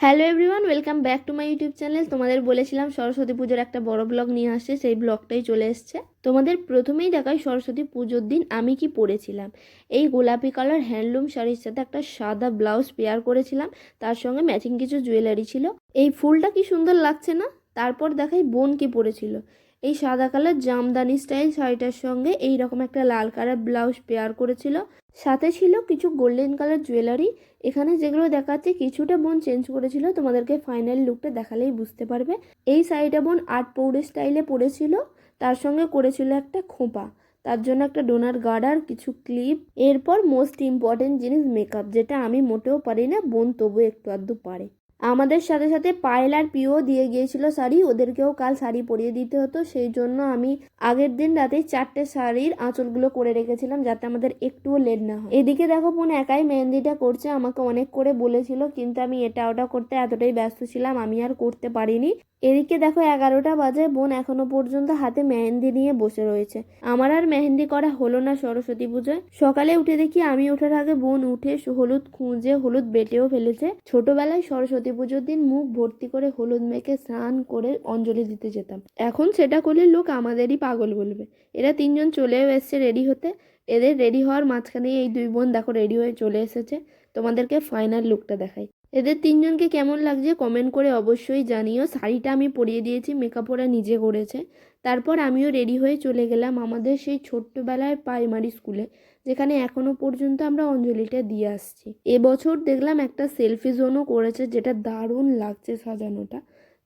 Hello everyone welcome back to my YouTube channel তোমাদের বলেছিলাম সরস্বতী পুজোর একটা বড় ব্লগ নিয়ে আসছে সেই ব্লগটাই চলে এসছে। তোমাদের প্রথমেই দেখাই সরস্বতী পুজোর দিন আমি কি পরেছিলাম। এই গোলাপি কালার হ্যান্ডলুম শাড়ির সাথে একটা সাদা ব্লাউজ পেয়ার করেছিলাম, তার সঙ্গে ম্যাচিং কিছু জুয়েলারি ছিল। এই ফুলটা কি সুন্দর লাগছে না? তারপর দেখাই বোন কি পরেছিল। এই সাদা কালার জামদানি স্টাইল শাড়িটার সঙ্গে এই রকম একটা লাল কালার ব্লাউজ পেয়ার করেছিল। সাথে ছিল কিছু গোল্ডেন কালার জুয়েলারি এখানে যেগুলো দেখাচ্ছে, কিছুটা বোন চেঞ্জ করেছিল, তোমাদেরকে ফাইনাল লুকটা দেখালেই বুঝতে পারবে। এই শাড়িটা বোন আট পৌড়ে স্টাইলে পরেছিল, তার সঙ্গে করেছিল একটা খোঁপা। তার জন্য একটা ডোনার গার্ডার কিছু ক্লিপ এরপর মোস্ট ইম্পর্টেন্ট জিনিস মেকআপ যেটা আমি মোটেও পারি না, বোন তবু একটু আধটু পারে। আমাদের সাথে সাথে পায়েল আর পিও দিয়ে গিয়েছিল শাড়ি, ওদেরকেও কাল শাড়ি পরিয়ে দিতে হতো, সেই জন্য আমি আগের দিন রাতে চারটে শাড়ির আঁচলগুলো করে রেখেছিলাম যাতে আমাদের একটুও লেট না হয়। এদিকে দেখো বোন একাই মেহেন্দিটা করছে, আমাকে অনেক করে বলেছিল, কিন্তু আমি এটা ওটা করতে এতটাই ব্যস্ত ছিলাম, আমি আর করতে পারিনি। এদিকে দেখো এগারোটা বাজে, বোন এখনও পর্যন্ত হাতে মেহেন্দি নিয়ে বসে রয়েছে। আমার আর মেহেন্দি করা হলো না সরস্বতী পুজোয়। সকালে উঠে দেখি আমি ওঠার আগে বোন উঠে হলুদ খুঁজে হলুদ বেটেও ফেলেছে। ছোটবেলায় সরস্বতী পুজোর দিন মুখ ভর্তি করে হলুদ মেখে স্নান করে অঞ্জলি দিতে যেতাম। এখন সেটা করলে লোক আমাদেরই পাগল বলবে। এরা তিনজন চলেও এসছে রেডি হতে। এদের রেডি হওয়ার মাঝখানে এই দুই বোন দেখো রেডি হয়ে চলে এসেছে। তোমাদেরকে ফাইনাল লুকটা দেখাই। এদের তিনজনকে কেমন লাগছে কমেন্ট করে অবশ্যই জানিও। শাড়িটা আমি পরিয়ে দিয়েছি মেকআপ ওরা নিজে করেছে। তারপর আমিও রেডি হয়ে চলে গেলাম আমাদের সেই ছোট্টবেলায় প্রাইমারি স্কুলে যেখানে এখনও পর্যন্ত আমরা অঞ্জলিটা দিয়ে আসছি। এবছর দেখলাম একটা সেলফি জোনও করেছে, যেটা দারুণ লাগছে সাজানোটা।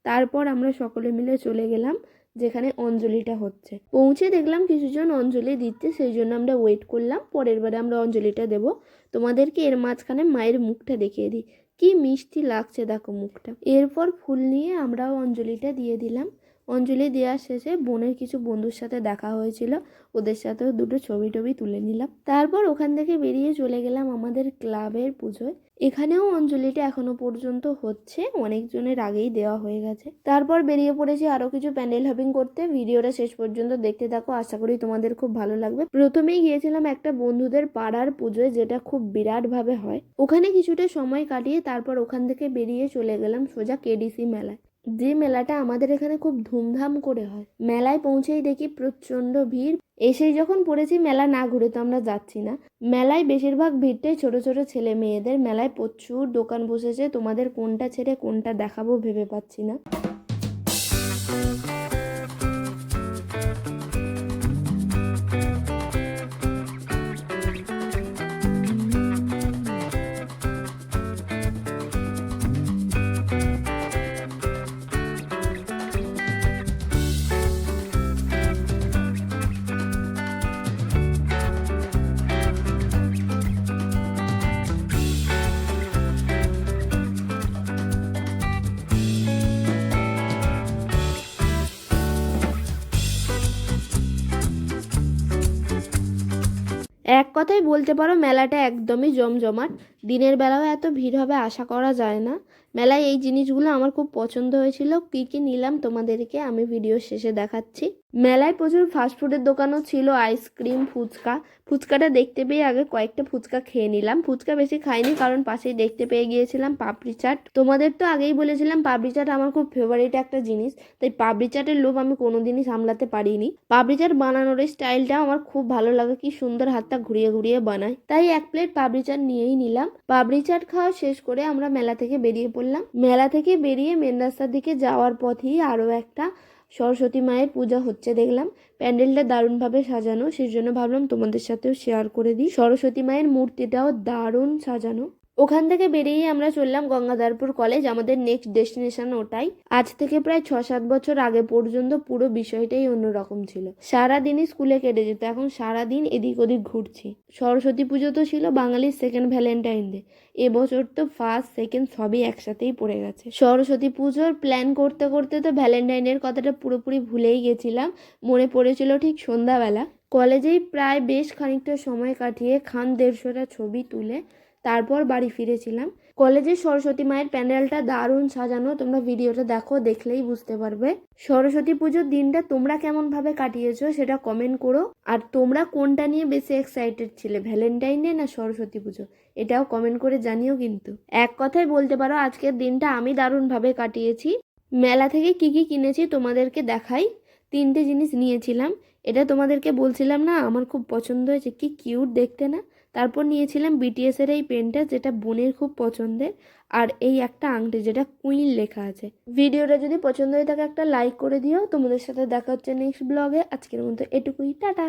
তারপর আমরা সকলে মিলে চলে গেলাম, যেখানে অঞ্জলিটা হচ্ছে। পৌঁছে দেখলাম কিছুজন অঞ্জলি দিচ্ছে, সেই জন্য আমরা ওয়েট করলাম। পরের বারে আমরা অঞ্জলিটা দেব। তোমাদেরকে এর মাঝখানে মায়ের মুখটা দেখিয়ে দিই। কি মিষ্টি লাগছে দেখো মুখটা। এরপর ফুল নিয়ে আমরাও অঞ্জলিটা দিয়ে দিলাম। অঞ্জলি দেওয়ার শেষে বোনের কিছু বন্ধুর সাথে দেখা হয়েছিল, ওদের সাথেও দুটো ছবি টবি তুলে নিলাম। তারপর ওখান থেকে বেরিয়ে চলে গেলাম আমাদের ক্লাবের পুজোয়। এখানেও অঞ্জলিটা এখনও পর্যন্ত হচ্ছে, অনেকজনের আগেই দেওয়া হয়ে গেছে। তারপর বেরিয়ে পড়েছি আরও কিছু প্যান্ডেল হপিং করতে। ভিডিওটা শেষ পর্যন্ত দেখতে থাকো, আশা করি তোমাদের খুব ভালো লাগবে। প্রথমেই গিয়েছিলাম একটা বন্ধুদের পাড়ার পুজোয়, যেটা খুব বিরাটভাবে হয়। ওখানে কিছুটা সময় কাটিয়ে তারপর ওখান থেকে বেরিয়ে চলে গেলাম সোজা কেডিসি মেলায়। যে মেলাটা আমাদের এখানে খুব ধুমধাম করে হয়। মেলায় পৌঁছেই দেখি প্রচণ্ড ভিড়। এসেই যখন পড়েছি, মেলা না ঘুরে তো আমরা যাচ্ছি না। মেলায় বেশিরভাগ ভিড়টাই ছোট ছোট ছেলে মেয়েদের। মেলায় প্রচুর দোকান বসেছে। তোমাদের কোনটা ছেড়ে কোনটা দেখাবো ভেবে পাচ্ছি না। এক কথাই বলতে পারো, মেলাটা একদমই জমজমাট। দিনের বেলাও এত ভিড় হবে, আশা করা যায় না। মেলায় এই জিনিসগুলো আমার খুব পছন্দ হয়েছিল। কী কী নিলাম তোমাদেরকে আমি ভিডিও শেষে দেখাচ্ছি। মেলায় প্রচুর ফাস্টফুডের দোকানও ছিল আইসক্রিম ফুচকা। ফুচকাটা দেখতে পেয়ে আগে কয়েকটা ফুচকা খেয়ে নিলাম। ফুচকা বেশি খাইনি কারণ পাশেই দেখতে পেয়ে গিয়েছিলাম পাপড়ি চাট। তোমাদের তো আগেই বলেছিলাম পাপড়ি চাট আমার খুব ফেভারিট একটা জিনিস, তাই পাপড়ি চাটের লোভ আমি কোনোদিনই সামলাতে পারিনি। পাপড়ি চাট বানানোর স্টাইলটা আমার খুব ভালো লাগে, কি সুন্দর হাতটা ঘুরিয়ে ঘুরিয়ে বানায়। তাই এক প্লেট পাপড়ি চাট নিয়েই নিলাম। পাপড়ি চাট খাওয়া শেষ করে আমরা মেলা থেকে বেরিয়ে পড়লাম। মেলা থেকে বেরিয়ে মেন রাস্তার দিকে যাওয়ার পথেই আরও একটা সরস্বতী মায়ের পূজা হচ্ছে, দেখলাম। প্যান্ডেলটা দারুণভাবে সাজানো সেই জন্য ভাবলাম তোমাদের সাথেও শেয়ার করে দিই। সরস্বতী মায়ের মূর্তিটাও দারুণ সাজানো। ওখান থেকে বেরিয়ে আমরা চললাম গঙ্গাধারপুর কলেজ, আমাদের নেক্সট ডেস্টিনেশন ওটাই। আজ থেকে প্রায় ছ সাত বছর আগে পর্যন্ত পুরো বিষয়টাই অন্যরকম ছিল। সারা দিনই স্কুলে কেটে যেত, এখন সারা দিন এদিক ওদিক ঘুরছি। সরস্বতী পুজো তো ছিল বাঙালির সেকেন্ড ভ্যালেন্টাইন ডে এবছর তো ফার্স্ট সেকেন্ড সবই একসাথেই পড়ে গেছে। সরস্বতী পুজোর প্ল্যান করতে করতে তো ভ্যালেন্টাইনের কথাটা পুরোপুরি ভুলেই গেছিলাম। মনে পড়েছিল ঠিক সন্ধ্যাবেলা। কলেজেই প্রায় বেশ খানিকটা সময় কাটিয়ে খান দেড়শোটা ছবি তুলে তারপর বাড়ি ফিরেছিলাম। কলেজের সরস্বতী মায়ের প্যান্ডেলটা দারুণ সাজানো, তোমরা ভিডিওটা দেখো, দেখলেই বুঝতে পারবে। সরস্বতী পুজোর দিনটা তোমরা কেমনভাবে কাটিয়েছো সেটা কমেন্ট করো। আর তোমরা কোনটা নিয়ে বেশি এক্সাইটেড ছিলে ভ্যালেন্টাইন ডে না সরস্বতী পুজো? এটাও কমেন্ট করে জানিও কিন্তু। এক কথায় বলতে পারো, আজকের দিনটা আমি দারুণভাবে কাটিয়েছি। মেলা থেকে কি কি কিনেছি তোমাদেরকে দেখাই। তিনটে জিনিস নিয়েছিলাম। এটা তোমাদেরকে বলছিলাম না, আমার খুব পছন্দ হয়েছে, কি কিউট দেখতে না। তারপর নিয়েছিলাম বিটিএসের এই পেনটা যেটা বোনের খুব পছন্দের, আর এই একটা আংটি যেটা কুইন লেখা আছে। ভিডিওটা যদি পছন্দ হয়ে থাকে একটা লাইক করে দিও। তোমাদের সাথে দেখা হচ্ছে নেক্সট ব্লগে আজকের মতো এটুকুই। টাটা!